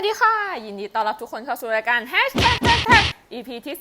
วัสดีค่ะ ยินดีต้อนรับทุกคนเข้าสู่รายการ Hashtag Hashtag EP ที่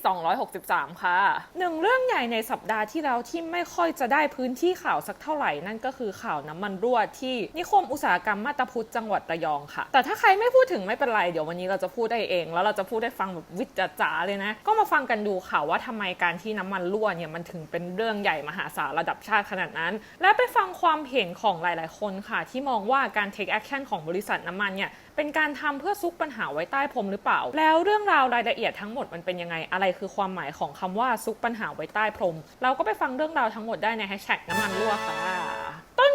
263 ค่ะหนึ่งเรื่องใหญ่ในสัปดาห์ที่แล้วที่ไม่ค่อยจะได้พื้นที่ข่าวสักเท่าไหร่ นั่นก็คือข่าวน้ำมันรั่วที่นิคมอุตสาหกรรมมาตาพุธจังหวัดระยองค่ะ แต่ถ้าใครไม่พูดถึงไม่เป็นไร เดี๋ยววันนี้เราจะพูดได้เอง แล้วเราจะพูดได้ฟังแบบวิจจ๋าเลยนะ ก็มาฟังกันดูค่ะว่าทำไมการที่น้ำมันรั่วเนี่ยมันถึงเป็นเรื่องใหญ่มหาศาลระดับชาติขนาดนั้น และไปฟังความเห็นของหลาย ๆ คนค่ะ ที่มองว่าการ take action ของบริษัทน้ำมันเนี่ย เป็นการทำเพื่อซุกปัญหาไว้ใต้พรมหรือเปล่า แล้วเรื่องราวรายละเอียดทั้งหมดมันเป็นยังไง อะไรคือความหมายของคำว่าซุกปัญหาไว้ใต้พรม เราก็ไปฟังเรื่องราวทั้งหมดได้ในแฮชแท็กน้ำมันรั่วค่ะ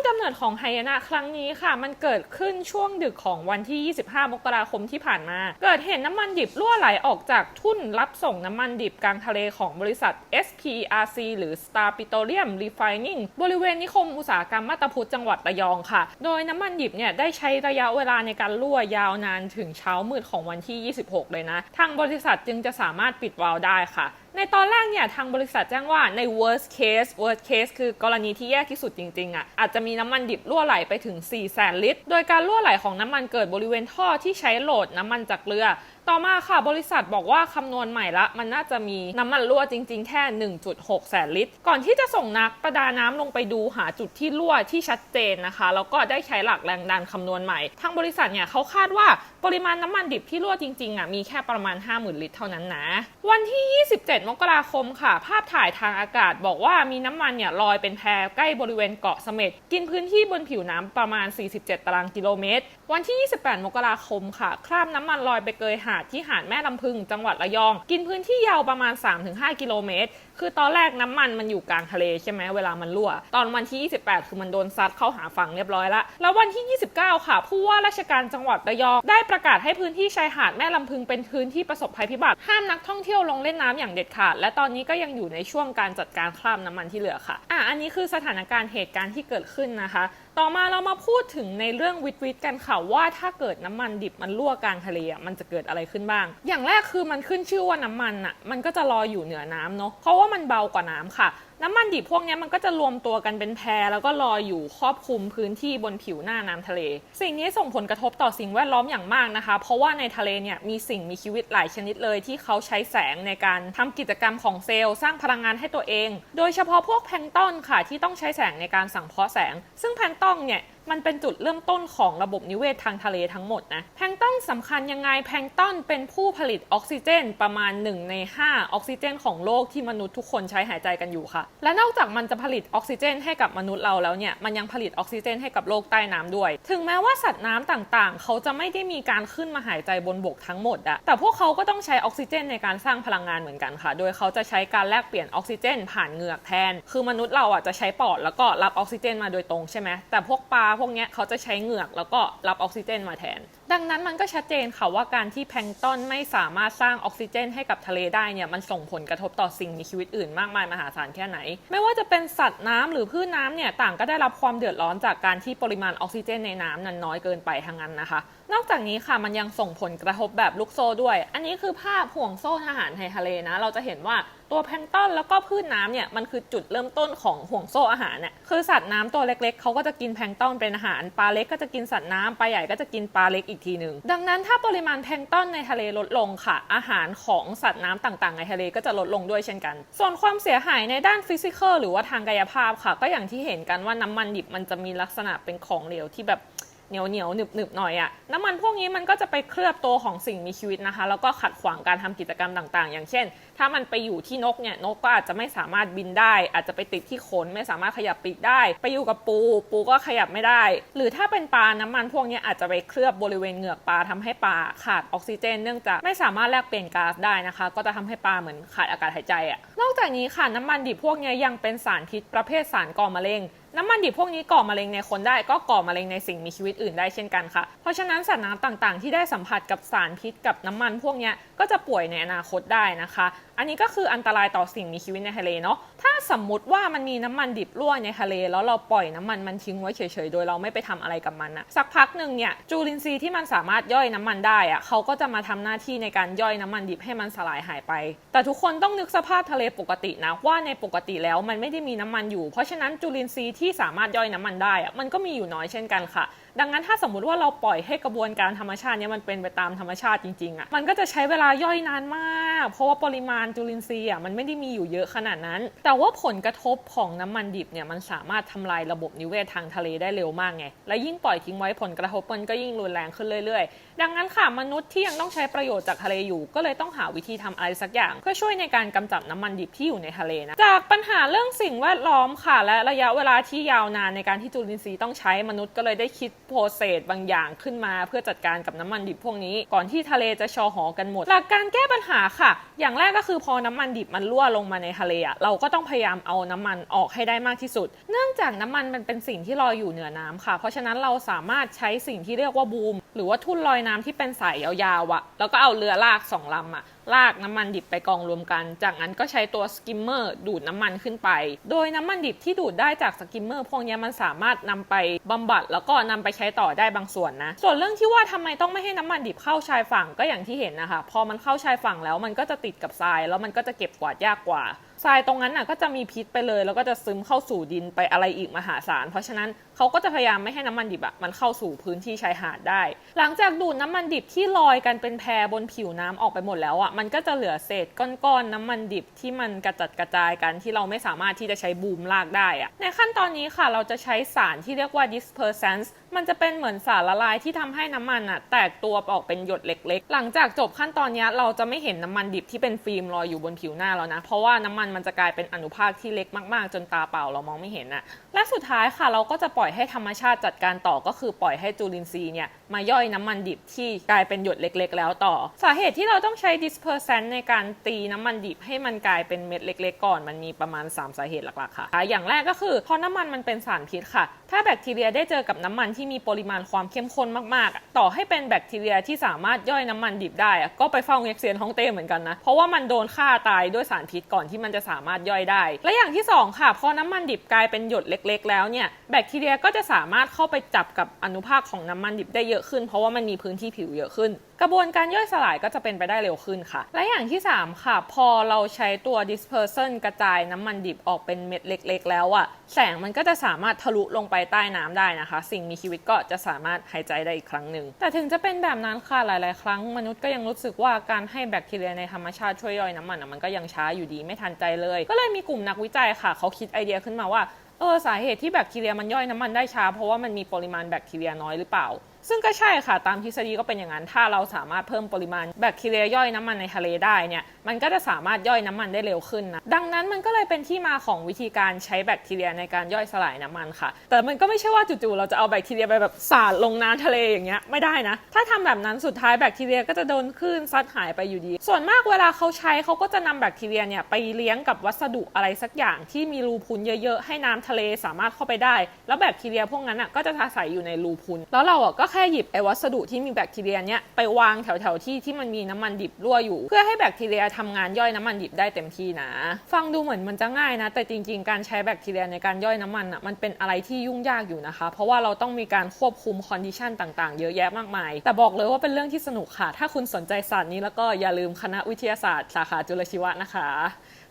กำเนิดของไฮยานะครั้งนี้ค่ะ มันเกิดขึ้นช่วงดึกของวันที่ 25 มกราคมที่ผ่านมา เกิดเห็นน้ำมันดิบรั่วไหลออกจากทุ่นรับส่งน้ำมันดิบกลางทะเลของบริษัท SPRC หรือ Star Petroleum Refining บริเวณนิคมอุตสาหกรรมมาตาพุธจังหวัดระยองค่ะ โดยน้ำมันดิบเนี่ยได้ใช้ระยะเวลาในการรั่วยาวนานถึงเช้ามืดของวันที่ 26 เลยนะ ทางบริษัทจึงจะสามารถปิดวาล์วได้ค่ะ ในตอนแรกเนี่ยทางบริษัทแจ้งว่าใน worst case worst case คือกรณีที่แย่ที่สุดจริงๆอะอาจจะมีน้ำมันดิบรั่วไหลไปถึง4 0 0แสนลิตร โดยการรั่วไหลของน้ำมันเกิดบริเวณท่อที่ใช้โหลดน้ำมันจากเรือ ต่อมาค่ะบริษัทบอกว่าคำนวณใหม่ละ มันน่าจะมีน้ำมันรั่วจริง ๆ แค่ 1.6 แสนลิตร ก่อนที่จะส่งนักประดาน้ำลงไปดูหาจุดที่รั่วที่ชัดเจนนะคะ แล้วก็ได้ใช้หลักแรงดันคำนวณใหม่ ทางบริษัทเนี่ยเขาคาดว่าปริมาณน้ำมันดิบที่รั่วจริงๆอะมีแค่ประมาณ 50,000 ลิตรเท่านั้นนะ วันที่ 27 มกราคมค่ะ ภาพถ่ายทางอากาศบอกว่ามีน้ำมันเนี่ยลอยเป็นแพใกล้บริเวณเกาะเสม็ดกินพื้นที่บนผิวน้ำประมาณ 47 ตารางกิโลเมตร วันที่ 28 มกราคมค่ะ คราบน้ำมันลอยไปเกยหาดที่หาดแม่ลำพึงจังหวัดระยอง กินพื้นที่ยาวประมาณ 3-5 กิโลเมตร คือตอนแรกน้ำมันมันอยู่กลางทะเลใช่ไหมเวลามันรั่ว ตอนวันที่ 28 คือมันโดนซัดเข้าหาฝั่งเรียบร้อยละ แล้ววันที่ 29 ค่ะ ผู้ว่าราชการจังหวัดระยอง ได้ประกาศให้พื้นที่ชายหาดแม่ลำพึงเป็นพื้นที่ประสบภัยพิบัติ ห้ามนักท่องเที่ยวลงเล่นน้ำอย่างเด็ดขาด และตอนนี้ก็ยังอยู่ในช่วงการจัดการคราบน้ำมันที่เหลือค่ะ อะ อันนี้คือสถานการณ์เหตุการณ์ที่เกิดขึ้นนะคะ ต่อมาเรามาพูดถึงในเรื่องวิทวิทกันค่ะว่าถ้าเกิดน้ำมันดิบมันรั่วกลางทะเลอะมันจะเกิดอะไรขึ้นบ้าง อย่างแรกคือมันขึ้นชื่อว่าน้ำมันอะมันก็จะลอยอยู่เหนือน้ำเนาะเพราะว่ามันเบากว่าน้ำค่ะน้ำมันดิบพวกนี้มันก็จะรวมตัวกันเป็นแพรแล้วก็ลอยอยู่ครอบคลุมพื้นที่บนผิวหน้าน้ำทะเล สิ่งนี้ส่งผลกระทบต่อสิ่งแวดล้อมอย่างมากนะคะ เพราะว่าในทะเลเนี่ยมีสิ่งมีชีวิตหลายชนิดเลย ที่เขาใช้แสงในการทำกิจกรรมของเซลล์สร้างพลังงานให้ตัวเอง โดยเฉพาะพวกแพลงก์ต้นค่ะที่ต้องใช้แสงในการสังเคราะห์แสง ซึ่งแพลงก์ต้นเนี่ย มันเป็นจุดเริ่มต้นของระบบนิเวศทางทะเลทั้งหมดนะแพลงก์ต้นสำคัญยังไงแพลงก์ต้นเป็นผู้ผลิตออกซิเจนประมาณ 1 ใน 5 ออกซิเจน ของโลกที่มนุษย์ทุกคนใช้หายใจกันอยู่ค่ะ และนอกจากมันจะผลิตออกซิเจนให้กับมนุษย์เราแล้วเนี่ยมันยังผลิตออกซิเจนให้กับโลกใต้น้ำด้วย ถึงแม้ว่าสัตว์น้ำต่างๆ เขาจะไม่ได้มีการขึ้นมาหายใจบนบกทั้งหมดอะแต่พวกเขาก็ต้องใช้ออกซิเจนในการสร้างพลังงานเหมือนกันค่ะ โดยเขาจะใช้การแลกเปลี่ยนออกซิเจน ผ่านเหงือกแทน คือมนุษย์เราอะจะใช้ปอดแล้วก็รับออกซิเจนมาโดยตรงใช่ไหมแต่พวกปลาพวกเนี้ยเขาจะใช้เหงือกแล้วก็รับออกซิเจนมาแทนดังนั้นมันก็ชัดเจนค่ะว่าการที่แพลงต้นไม่สามารถสร้างออกซิเจนให้กับทะเลได้เนี่ยมันส่งผลกระทบต่อสิ่งมีชีวิตอื่นมากมายมหาศาลแค่ไหน ไม่ว่าจะเป็นสัตว์น้ำหรือพืชน้ำเนี่ยต่างก็ได้รับความเดือดร้อนจากการที่ปริมาณออกซิเจนในน้ำนั้นน้อยเกินไปทั้งนั้นนะคะ นอกจากนี้ค่ะมันยังส่งผลกระทบแบบลูกโซ่ด้วย อันนี้คือภาพห่วงโซ่อาหารในทะเลนะ เราจะเห็นว่าตัวแพลงต้นแล้วก็พืชน้ำเนี่ยมันคือจุดเริ่มต้นของห่วงโซ่อาหารเนี่ยคือสัตว์น้ำตัวเล็กๆเขาก็จะกินแพลงต้นเป็นอาหารปลาเล็กก็จะกินสัตว์น้ำปลาใหญ่ก็จะกินปลาเล็กอีกทีหนึ่งดังนั้นถ้าปริมาณแพลงต้นในทะเลลดลงค่ะ อาหารของสัตว์น้ำต่างๆ ในทะเลก็จะลดลงด้วยเช่นกัน ส่วนความเสียหายในด้านฟิสิกอลหรือว่าทางกายภาพค่ะ ก็อย่างที่เห็นกันว่าน้ำมันดิบมันจะมีลักษณะเป็นของเหลวที่แบบ เหนียวเหนียวหนึบหนึบหน่อยอะน้ำมันพวกนี้มันก็จะไปเคลือบตัวของสิ่งมีชีวิตนะคะ แล้วก็ขัดขวางการทำกิจกรรมต่างๆ อย่างเช่น ถ้ามันไปอยู่ที่นกเนี่ยนกก็อาจจะไม่สามารถบินได้ อาจจะไปติดที่ขนไม่สามารถขยับปีกได้ ไปอยู่กับปู ปูก็ขยับไม่ได้ หรือถ้าเป็นปลาน้ำมันพวกนี้อาจจะไปเคลือบบริเวณเหงือกปลาทำให้ปลาขาดออกซิเจน เนื่องจากไม่สามารถแลกเปลี่ยนก๊าซได้นะคะ ก็จะทำให้ปลาเหมือนขาดอากาศหายใจอะนอกจากนี้ค่ะน้ำมันดิบพวกนี้ยังเป็นสารพิษประเภทสารก่อมะเร็ง น้ำมันดิบพวกนี้ก่อมะเร็งในคนได้ก็ก่อมะเร็งในสิ่งมีชีวิตอื่นได้เช่นกันค่ะ เพราะฉะนั้นสัตว์น้ำต่างๆ ที่ได้สัมผัสกับสารพิษกับน้ำมันพวกนี้ก็จะป่วยในอนาคตได้นะคะอันนี้ก็คืออันตรายต่อสิ่งมีชีวิตในทะเลเนาะ ถ้าสมมุติว่ามันมีน้ำมันดิบรั่วในทะเล แล้วเราปล่อยน้ำมันมันทิ้งไว้เฉยๆ โดยเราไม่ไปทำอะไรกับมันอะสักพักหนึ่งเนี่ยจุลินทรีย์ที่มันสามารถย่อยน้ำมันได้อะเขาก็จะมาทำหน้าที่ในการย่อยน้ำมันดิบให้มันสลายหายไป แต่ทุกคนต้องนึกสภาพทะเลปกตินะว่าในปกติแล้วมันไม่ได้มีน้ำมันอยู่ เพราะฉะนั้นจุลินทรีย์ที่สามารถย่อยน้ำมันได้อะมันก็มีอยู่น้อยเช่นกันค่ะ ดังนั้นถ้าสมมุติว่าเราปล่อยให้กระบวนการธรรมชาติเนี้ยมันเป็นไปตามธรรมชาติจริงๆอะ่ะมันก็จะใช้เวลาย่อยนานมาก เพราะว่าปริมาณจุลินทรีย์อะมันไม่ได้มีอยู่เยอะขนาดนั้น แต่ว่าผลกระทบของน้ำมันดิบเนี่ยมันสามารถทำลายระบบนิเวศทางทะเลได้เร็วมากไงและยิ่งปล่อยทิ้งไว้ผลกระทบมันก็ยิ่งรุนแรงขึ้นเรื่อยๆ ดังนั้นค่ะมนุษย์ที่ยังต้องใช้ประโยชน์จากทะเลอยู่ ก็เลยต้องหาวิธีทำอะไรสักอย่าง เพื่อช่วยในการกำจัดน้ำมันดิบที่อยู่ในทะเลนะจากปัญหาเรื่องสิ่งแวดล้อมค่ะ และระยะเวลาที่ยาวนานในการที่จุลินทรีย์ต้องใช้มนุษย์ก็เลยได้คิดโปรเซสบางอย่างขึ้นมาเพื่อจัดการกับน้ำมันดิบพวกนี้ ก่อนที่ทะเลจะชอหอกันหมด หลักการแก้ปัญหาค่ะ อย่างแรกก็คือพอน้ำมันดิบมันรั่วลงมาในทะเลอะเราก็ต้องพยายามเอาน้ำมันออกให้ได้มากที่สุด เนื่องจากน้ำมันมันเป็นสิ่งที่ลอยอยู่เหนือน้ำค่ะ เพราะฉะนั้นเราสามารถใช้สิ่งที่เรียกว่าบูม หรือว่าทุ่นลอยน้ำที่เป็นสายยาวๆอะแล้วก็เอาเรือลากสองลำอะ ลากน้ำมันดิบไปกองรวมกัน จากนั้นก็ใช้ตัวสกิมเมอร์ดูดน้ำมันขึ้นไป โดยน้ำมันดิบที่ดูดได้จากสกิมเมอร์พวกนี้มันสามารถนำไปบำบัด แล้วก็นำไปใช้ต่อได้บางส่วนนะ ส่วนเรื่องที่ว่าทำไมต้องไม่ให้น้ำมันดิบเข้าชายฝั่งก็อย่างที่เห็นนะคะ พอมันเข้าชายฝั่งแล้วมันก็จะติดกับทราย แล้วมันก็จะเก็บกวาดยากกว่า ทรายตรงนั้นน่ะก็จะมีพิษไปเลย แล้วก็จะซึมเข้าสู่ดินไปอะไรอีกมหาศาล เพราะฉะนั้นเขาก็จะพยายามไม่ให้น้ำมันดิบอะมันเข้าสู่พื้นที่ชายหาดได้ หลังจากดูดน้ำมันดิบที่ลอยกันเป็นแพบนผิวน้ำออกไปหมดแล้วอะมันก็จะเหลือเศษก้อนๆน้ำมันดิบที่มันกระจัดกระจายกันที่เราไม่สามารถที่จะใช้บูมลากได้อะในขั้นตอนนี้ค่ะเราจะใช้สารที่เรียกว่า dispersants มันจะเป็นเหมือนสารละลายที่ทำให้น้ำมันอะแตกตัวออกเป็นหยดเล็ก ๆ หลังจากจบขั้นตอนนี้เราจะไม่เห็นน้ำมันดิบที่เป็นฟิล์มลอยอยู่บนผิวหน้าแล้วนะ เพราะว่าน้ำมันมันจะกลายเป็นอนุภาคที่เล็กมากๆ จนตาเปล่าเรามองไม่เห็นอะและสุดท้ายค่ะเราก็จะปล่อยให้ธรรมชาติจัดการต่อก็คือปล่อยให้จุลินทรีย์เนี่ย มาย่อยน้ำมันดิบที่กลายเป็นหยดเล็กๆ แล้วต่อ สาเหตุที่เราต้องใช้ dispersant ในการตีน้ำมันดิบให้มันกลายเป็นเม็ดเล็ก ๆ ก่อนมันมีประมาณ 3 สาเหตุหลักๆค่ะ อย่างแรกก็คือเพราะน้ำมันมันเป็นสารพิษค่ะ ถ้าแบคทีเรียได้เจอกับน้ำมันที่มีปริมาณความเข้มข้นมากๆ ต่อให้เป็นแบคทีเรียที่สามารถย่อยน้ำมันดิบได้ ก็ไปเฝ้าเง็กเซียนฮ่องเต้เหมือนกันนะเพราะว่ามันโดนฆ่าตายด้วยสารพิษก่อนที่มันจะสามารถย่อยได้ และอย่างที่สองค่ะพอน้ำมันดิบกลายเป็นหยดเล็ก ๆ แล้วเนี่ยแบคทีเรียก็จะสามารถเข้าไปจับกับอนุภาคของน้ำมันดิบได้เยอะขึ้น เพราะว่ามันมีพื้นที่ผิวเยอะขึ้น กระบวนการย่อยสลายก็จะเป็นไปได้เร็วขึ้นค่ะ และอย่างที่ 3 ค่ะ พอเราใช้ตัว dispersion กระจายน้ำมันดิบออกเป็นเม็ดเล็ก ๆ แล้วอะแสงมันก็จะสามารถทะลุลงไปใต้น้ำได้นะคะ สิ่งมีชีวิตก็จะสามารถหายใจได้อีกครั้งหนึ่งแต่ถึงจะเป็นแบบนั้นค่ะหลาย ๆ ครั้งมนุษย์ก็ยังรู้สึกว่าการให้แบคทีเรียในธรรมชาติช่วยย่อยน้ำมันอะมันก็ยังช้าอยู่ดีไม่ทันใจเลย ก็เลยมีกลุ่มนักวิจัยค่ะ เขาคิดไอเดียขึ้นมาว่าเออสาเหตุที่แบคทีเรียมันย่อยน้ำมันได้ช้า เพราะว่ามันมีปริมาณแบคทีเรียน้อยหรือเปล่า ซึ่งก็ใช่ค่ะตามทฤษฎีก็เป็นอย่างนั้น ถ้าเราสามารถเพิ่มปริมาณแบคทีเรียย่อยน้ำมันในทะเลได้เนี่ยมันก็จะสามารถย่อยน้ำมันได้เร็วขึ้นนะดังนั้นมันก็เลยเป็นที่มาของวิธีการใช้แบคทีเรียในการย่อยสลายน้ำมันค่ะ แต่มันก็ไม่ใช่ว่าจู่ๆเราจะเอาแบคทีเรียไปแบบสาดลงน้ำทะเลอย่างเงี้ยไม่ได้นะ ถ้าทำแบบนั้นสุดท้ายแบคทีเรียก็จะโดนคลื่นซัดหายไปอยู่ดี ส่วนมากเวลาเขาใช้เขาก็จะนำแบคทีเรียเนี่ยไปเลี้ยงกับวัสดุอะไรสักอย่างที่มีรูพุนเยอะๆให้น้ำทะเลสามารถเข้าไปได้ แล้วแบคทีเรียพวกนั้นอะก็จะอาศัยอยู่ในรูพุนแล้วเราอะก็แค่หยิบไอ้วัสดุที่มีแบคทีเรียเนี่ยไปวางแถวๆที่ที่มันมีน้ำมันดิบรั่วอยู่ เพื่อให้แบคทีเรียทำงานย่อยน้ำมันดิบได้เต็มที่นะ ฟังดูเหมือนมันจะง่ายนะ แต่จริงๆ การใช้แบคทีเรียในการย่อยน้ำมันอะมันเป็นอะไรที่ยุ่งยากอยู่นะคะ เพราะว่าเราต้องมีการควบคุมคอนดิชันต่างๆ เยอะแยะมากมาย แต่บอกเลยว่าเป็นเรื่องที่สนุกค่ะ ถ้าคุณสนใจศาสตร์นี้แล้วก็อย่าลืมคณะวิทยาศาสตร์สาขาจุลชีวะนะคะ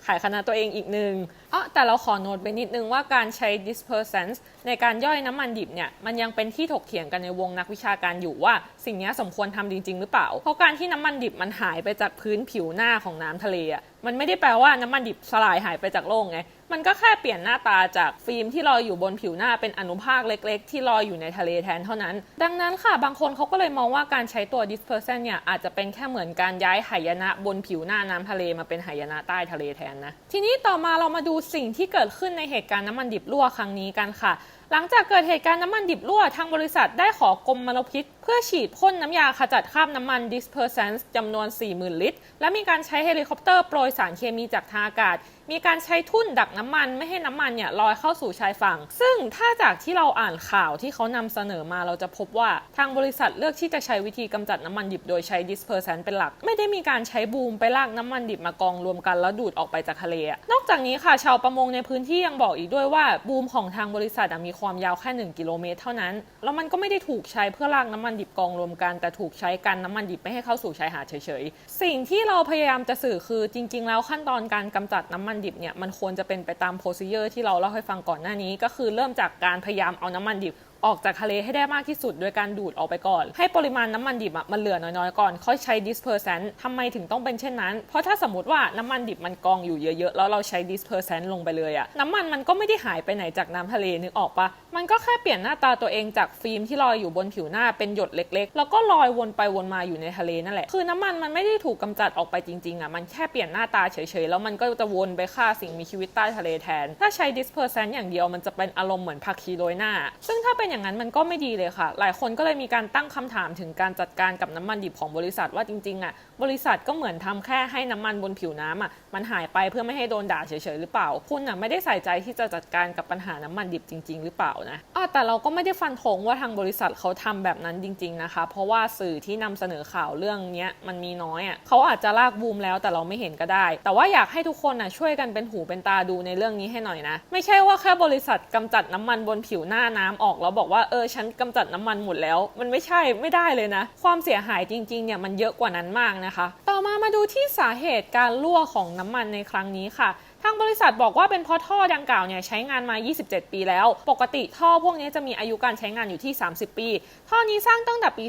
ขายคณะตัวเองอีกหนึ่งอ๋อแต่เราขอโน้ตไปนิดนึงว่าการใช้ dispersants ในการย่อยน้ำมันดิบเนี่ย มันยังเป็นที่ถกเถียงกันในวงนักวิชาการอยู่ว่า สิ่งนี้สมควรทำจริง ๆ หรือเปล่า เพราะการที่น้ำมันดิบมันหายไปจากพื้นผิวหน้าของน้ำทะเลอะมันไม่ได้แปลว่าน้ำมันดิบสลายหายไปจากโลกไง มันก็แค่เปลี่ยนหน้าตาจากฟิล์มที่ลอยอยู่บนผิวหน้าเป็นอนุภาคเล็ก ๆ ที่ลอยอยู่ในทะเลแทนเท่านั้น ดังนั้นค่ะบางคนเขาก็เลยมองว่าการใช้ตัว dispersant เนี่ยอาจจะเป็นแค่เหมือนการย้ายหายนะบนผิวหน้าน้ำทะเลมาเป็นหายนะใต้ทะเลแทนนะ ทีนี้ต่อมาเรามาดูสิ่งที่เกิดขึ้นในเหตุการณ์น้ำมันดิบรั่วครั้งนี้กันค่ะ หลังจากเกิดเหตุการณ์น้ำมันดิบรั่ว ทางบริษัทได้ขอกรมมลพิษ เพื่อฉีดพ่นน้ำยาขจัดคราบน้ำมัน dispersants จำนวน 40,000 ลิตร และมีการใช้เฮลิคอปเตอร์โปรยสารเคมีจากทางอากาศ มีการใช้ทุ่นดักน้ำมันไม่ให้น้ำมันเนี่ยลอยเข้าสู่ชายฝั่ง ซึ่งถ้าจากที่เราอ่านข่าวที่เขานำเสนอมาเราจะพบว่าทางบริษัทเลือกที่จะใช้วิธีกำจัดน้ำมันดิบโดยใช้ dispersant เป็นหลัก ไม่ได้มีการใช้บูมไปลากน้ำมันดิบมากองรวมกันแล้วดูดออกไปจากทะเล นอกจากนี้ค่ะชาวประมงในพื้นที่ยังบอกอีกด้วยว่าบูมของทางบริษัทมีความยาวแค่ 1 กิโลเมตรเท่านั้น แล้วมันก็ไม่ได้ถูกใช้เพื่อลากน้ำมันดิบกองรวมกัน แต่ถูกใช้กันน้ำมันดิบไม่ให้เข้าสู่ชายหาดเฉยๆ สิ่งที่เราพยายามจะสื่อคือจริง ๆ แล้วขั้นตอนการกำจัดน้ำมันดิบเนี่ยมันควรจะเป็นไปตามโพซิเยอร์ที่เราเล่าให้ฟังก่อนหน้านี้ ก็คือเริ่มจากการพยายามเอาน้ำมันดิบ ออกจากทะเลให้ได้มากที่สุด โดยการดูดออกไปก่อน ให้ปริมาณน้ำมันดิบอะมันเหลือน้อยๆก่อนค่อยใช้ dispersant ทำไมถึงต้องเป็นเช่นนั้น เพราะถ้าสมมติว่าน้ำมันดิบมันกองอยู่เยอะๆ แล้วเราใช้ dispersant ลงไปเลยอะน้ำมันมันก็ไม่ได้หายไปไหนจากน้ำทะเลนึกออกปะมันก็แค่เปลี่ยนหน้าตาตัวเองจากฟิล์มที่ลอยอยู่บนผิวหน้าเป็นหยดเล็กๆ แล้วก็ลอยวนไปวนมาอยู่ในทะเลนั่นแหละ คือน้ำมันมันไม่ได้ถูกกำจัดออกไปจริงๆอะมันแค่เปลี่ยนหน้าตาเฉยๆ แล้วมันก็จะวนไปฆ่าสิ่งมีชีวิตใต้ทะเลแทน ถ้าใช้ dispersant อย่างเดียวมันจะเป็นอารมณ์เหมือนผักชีโรยหน้า ซึ่งถ้าเป็นอย่างนั้นมันก็ไม่ดีเลยค่ะ หลายคนก็เลยมีการตั้งคำถามถึงการจัดการกับน้ำมันดิบของบริษัทว่าจริงๆอะ บริษัทก็เหมือนทำแค่ให้น้ำมันบนผิวน้ำอะมันหายไปเพื่อไม่ให้โดนด่าเฉยๆหรือเปล่า คุณอะไม่ได้ใส่ใจที่จะจัดการกับปัญหาน้ำมันดิบจริง ๆ หรือเปล่านะอ้อแต่เราก็ไม่ได้ฟันธงว่าทางบริษัทเขาทำแบบนั้นจริง ๆนะคะ เพราะว่าสื่อที่นำเสนอข่าวเรื่องเนี้ยมันมีน้อยอะเขาอาจจะลากบูมแล้วแต่เราไม่เห็นก็ได้ แต่ว่าอยากให้ทุกคนอะช่วยกันเป็นหูเป็นตาดูในเรื่องนี้ให้หน่อยนะ ไม่ใช่ว่าแค่บริษัทกำจัดน้ำมันบนผิวหน้าน้ำออกแล้วบอกว่าเออฉันกำจัดน้ำมันหมดแล้ว มันไม่ใช่ไม่ได้เลยนะ ความเสียหายจริงๆเนี่ยมันเยอะกว่านั้นมากนะคะ ต่อมามาดูที่สาเหตุการรั่วของน้ำมันในครั้งนี้ค่ะ ทางบริษัทบอกว่าเป็นเพราะท่อดังกล่าวเนี่ยใช้งานมา 27 ปีแล้ว ปกติท่อพวกนี้จะมีอายุการใช้งานอยู่ที่ 30 ปี ท่อนี้สร้างตั้งแต่ปี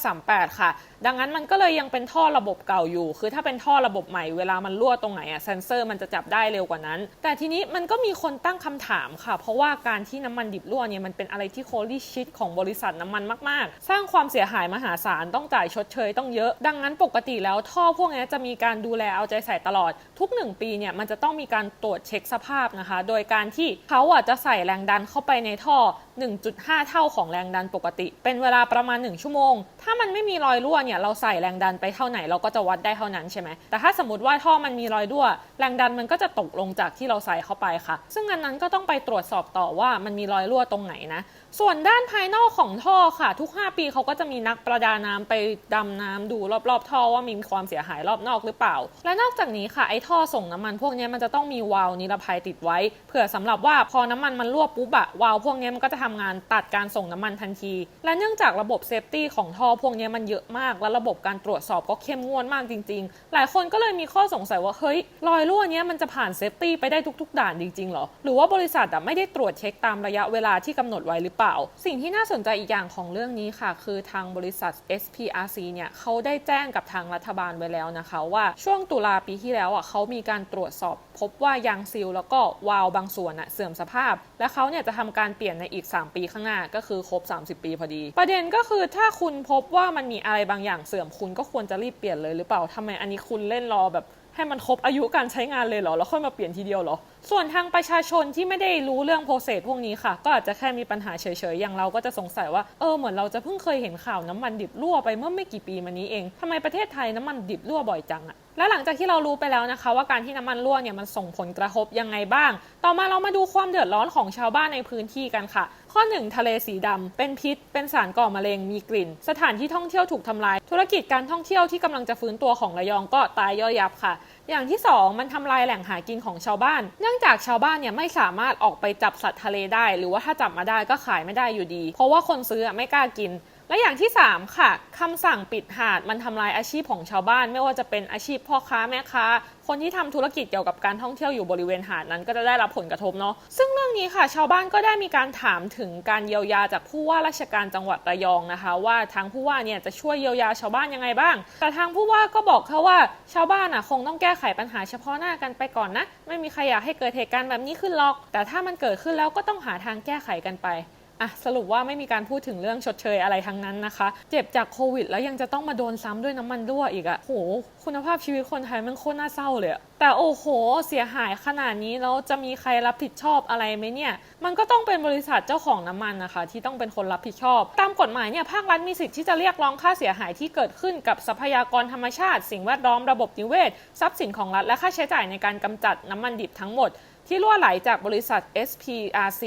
2538 ค่ะ ดังนั้นมันก็เลยยังเป็นท่อระบบเก่าอยู่ คือถ้าเป็นท่อระบบใหม่เวลามันรั่วตรงไหนอะเซนเซอร์มันจะจับได้เร็วกว่านั้น แต่ทีนี้มันก็มีคนตั้งคำถามค่ะ เพราะว่าการที่น้ำมันดิบรั่วเนี่ยมันเป็นอะไรที่โคลี่ชิตของบริษัทน้ำมันมาก ๆ สร้างความเสียหายมหาศาลต้องจ่ายชดเชยต้องเยอะ ดังนั้นปกติแล้วท่อพวกนี้จะมีการดูแลเอาใจใส่ตลอดทุก 1 ปีเนี่ยมันจะต้องมีการตรวจเช็คสภาพนะคะ โดยการที่เขาอะจะใส่แรงดันเข้าไปในท่อ 1.5 เท่าของแรงดันปกติ เป็นเวลาประมาณ 1 ชั่วโมง ถ้ามันไม่มีรอยรั่วเนี่ยเราใส่แรงดันไปเท่าไหนเราก็จะวัดได้เท่านั้นใช่ไหมแต่ถ้าสมมติว่าท่อมันมีรอยรั่ว แรงดันมันก็จะตกลงจากที่เราใส่เข้าไปค่ะ ซึ่งอันนั้นก็ต้องไปตรวจสอบต่อว่ามันมีรอยรั่วตรงไหนนะส่วนด้านภายนอกของท่อค่ะ ทุก 5 ปีเขาก็จะมีนักประดาน้ำไปดำน้ำดูรอบๆ ท่อว่ามีความเสียหายรอบนอกหรือเปล่า และนอกจากนี้ค่ะไอ้ท่อส่งน้ำมันพวกนี้มันจะต้อง้องมีวาล์วนิรภัยติดไว้ เผื่อสำหรับว่าพอน้ำมันมันรั่วปุ๊บอะวาล์วพวกนี้มันก็จะทำงานตัดการส่งน้ำมันทันที และเนื่องจากระบบเซฟตี้ของท่อพวกนี้มันเยอะมาก และระบบการตรวจสอบก็เข้มงวดมากจริง ๆ หลายคนก็เลยมีข้อสงสัยว่าเฮ้ยรอยรั่วเนี้ยมันจะผ่านเซฟตี้ไปได้ทุก ๆ ด่านจริงๆหรอหรือว่าบริษัทอะไม่ได้ตรวจเช็คตามระยะเวลาที่กำหนดไว้หรือเปล่า สิ่งที่น่าสนใจอีกอย่างของเรื่องนี้ค่ะ คือทางบริษัท SPRC เนี่ยเขาได้แจ้งกับทางรัฐบาลไว้แล้วนะคะ ว่าช่วงตุลาปีที่แล้วอะเขามีการตรวจสอบพบว่ายางซิลแล้วก็วาล์วบางส่วนอะเสื่อมสภาพ และเขาเนี่ยจะทำการเปลี่ยนในอีก 3 ปีข้างหน้าก็คือครบ 30 ปีพอดี ประเด็นก็คือถ้าคุณพบว่ามันมีอะไรบางอย่างเสื่อมคุณก็ควรจะรีบเปลี่ยนเลยหรือเปล่าทำไมอันนี้คุณเล่นรอแบบ ให้มันครบอายุการใช้งานเลยเหรอ แล้วค่อยมาเปลี่ยนทีเดียวเหรอ ส่วนทางประชาชนที่ไม่ได้รู้เรื่องโปรเซสพวกนี้ค่ะ ก็อาจจะแค่มีปัญหาเฉยๆ อย่างเราก็จะสงสัยว่า เออ เหมือนเราจะเพิ่งเคยเห็นข่าวน้ำมันดิบรั่วไปเมื่อไม่กี่ปีมานี้เองทำไมประเทศไทยน้ำมันดิบรั่วบ่อยจังอะและหลังจากที่เรารู้ไปแล้วนะคะ ว่าการที่น้ำมันรั่วเนี่ยมันส่งผลกระทบยังไงบ้าง ต่อมาเรามาดูความเดือดร้อนของชาวบ้านในพื้นที่กันค่ะ ข้อ 1 ทะเลสีดำเป็นพิษ เป็นสารก่อมะเร็ง มีกลิ่น สถานที่ท่องเที่ยวถูกทำลาย ธุรกิจการท่องเที่ยวที่กำลังจะฟื้นตัวของระยองก็ตายย่อยยับค่ะ อย่างที่ 2 มันทำลายแหล่งหากินของชาวบ้าน เนื่องจากชาวบ้านเนี่ยไม่สามารถออกไปจับสัตว์ทะเลได้ หรือว่าถ้าจับมาได้ก็ขายไม่ได้อยู่ดี เพราะว่าคนซื้อไม่กล้ากิน และอย่างที่ 3 ค่ะคำสั่งปิดหาดมันทำลายอาชีพของชาวบ้าน ไม่ว่าจะเป็นอาชีพพ่อค้าแม่ค้า คนที่ทำธุรกิจเกี่ยวกับการท่องเที่ยวอยู่บริเวณหาดนั้นก็จะได้รับผลกระทบเนาะซึ่งเรื่องนี้ค่ะ ชาวบ้านก็ได้มีการถามถึงการเยียวยาจากผู้ว่าราชการจังหวัดระยองนะคะ ว่าทางผู้ว่าเนี่ยจะช่วยเยียวยาชาวบ้านยังไงบ้าง แต่ทางผู้ว่าก็บอกเขาว่าชาวบ้านอะคงต้องแก้ไขปัญหาเฉพาะหน้ากันไปก่อนนะไม่มีใครอยากให้เกิดเหตุการณ์แบบนี้ขึ้นหรอก แต่ถ้ามันเกิดขึ้นแล้วก็ต้องหาทางแก้ไขกันไป อะสรุปว่าไม่มีการพูดถึงเรื่องชดเชยอะไรทั้งนั้นนะคะ เจ็บจากโควิด แล้วยังจะต้องมาโดนซ้ำด้วยน้ำมันรั่วอีกอะโห คุณภาพชีวิตคนไทยมันโคตรน่าเศร้าเลยแต่โอ้โห เสียหายขนาดนี้แล้วจะมีใครรับผิดชอบอะไรไหมเนี่ย มันก็ต้องเป็นบริษัทเจ้าของน้ำมันนะคะ ที่ต้องเป็นคนรับผิดชอบ ตามกฎหมายเนี่ยภาครัฐมีสิทธิ์ที่จะเรียกร้องค่าเสียหายที่เกิดขึ้นกับทรัพยากรธรรมชาติ สิ่งแวดล้อมระบบนิเวศ ทรัพย์สินของรัฐและค่าใช้จ่ายในการกำจัดน้ำมันดิบทั้งหมดที่รั่วไหลจากบริษัท SPRC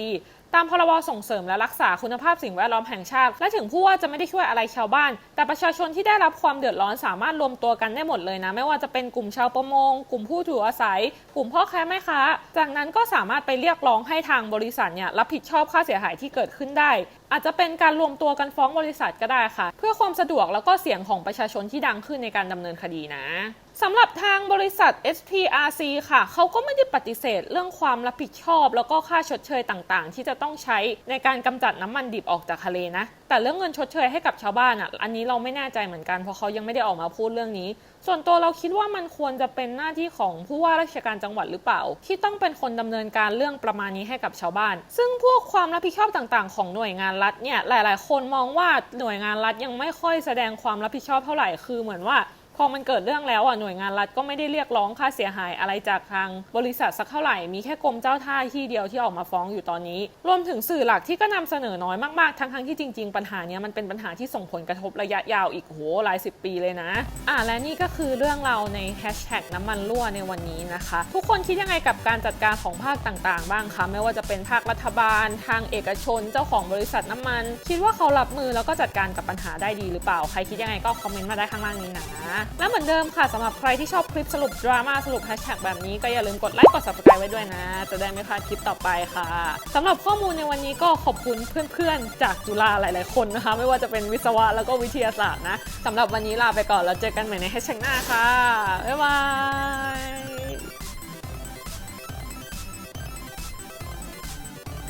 ตามพรบส่งเสริมและรักษาคุณภาพสิ่งแวดล้อมแห่งชาติ และถึงผู้ว่าจะไม่ได้ช่วยอะไรชาวบ้าน แต่ประชาชนที่ได้รับความเดือดร้อนสามารถรวมตัวกันได้หมดเลยนะ ไม่ว่าจะเป็นกลุ่มชาวประมง กลุ่มผู้ถืออาศัย กลุ่มพ่อค้าแม่ค้า จากนั้นก็สามารถไปเรียกร้องให้ทางบริษัทเนี่ยรับผิดชอบค่าเสียหายที่เกิดขึ้นได้ อาจจะเป็นการรวมตัวกันฟ้องบริษัทก็ได้ค่ะ เพื่อความสะดวกแล้วก็เสียงของประชาชนที่ดังขึ้นในการดำเนินคดีนะ สำหรับทางบริษัท SPRC ค่ะ เขาก็ไม่ได้ปฏิเสธเรื่องความรับผิดชอบ แล้วก็ค่าชดเชยต่างๆ ที่จะต้องใช้ในการกำจัดน้ำมันดิบออกจากทะเลนะ แต่เรื่องเงินชดเชยให้กับชาวบ้านอะ อันนี้เราไม่แน่ใจเหมือนกัน เพราะเขายังไม่ได้ออกมาพูดเรื่องนี้ ส่วนตัวเราคิดว่ามันควรจะเป็นหน้าที่ของผู้ว่าราชการจังหวัดหรือเปล่า ที่ต้องเป็นคนดำเนินการเรื่องประมาณนี้ให้กับชาวบ้าน ซึ่งพวกความรับผิดชอบต่างๆ ของหน่วยงานรัฐเนี่ย หลาย ๆ คนมองว่าหน่วยงานรัฐยังไม่ค่อยแสดงความรับผิดชอบเท่าไหร่ คือเหมือนว่า พอมันเกิดเรื่องแล้วอะหน่วยงานรัฐก็ไม่ได้เรียกร้องค่าเสียหายอะไรจากทางบริษัทสักเท่าไหร่ มีแค่กรมเจ้าท่าที่เดียวที่ออกมาฟ้องอยู่ตอนนี้ รวมถึงสื่อหลักที่ก็นำเสนอน้อยมากๆ ทั้งๆที่จริง ๆ ปัญหานี้มันเป็นปัญหาที่ส่งผลกระทบระยะยาวอีกโหหลายสิบปีเลยนะ อะและนี่ก็คือเรื่องเราในแฮชแท็กน้ำมันรั่วในวันนี้นะคะ ทุกคนคิดยังไงกับการจัดการของภาคต่างๆ บ้างคะไม่ว่าจะเป็นภาครัฐบาล ทางเอกชน เจ้าของบริษัทน้ำมัน คิดว่าเขารับมือแล้วก็จัดการกับปัญหาได้ดีหรือเปล่า ใครคิดยังไงก็คอมเมนต์มาได้ข้างล่างนี้นะและเหมือนเดิมค่ะสำหรับใครที่ชอบคลิปสรุปดราม่าสรุปแฮชแท็กแบบนี้ก็อย่าลืมกดไลค์กด subscribe ไว้ด้วยนะ จะได้ไม่พลาดคลิปต่อไปค่ะสำหรับข้อมูลในวันนี้ก็ขอบคุณเพื่อนๆ จากจุฬาหลาย ๆ คนนะคะ ไม่ว่าจะเป็นวิศวะแล้วก็วิทยาศาสตร์นะสำหรับวันนี้ลาไปก่อนแล้วเจอกันใหม่ในแฮชแท็กหน้าค่ะบ๊ายบาย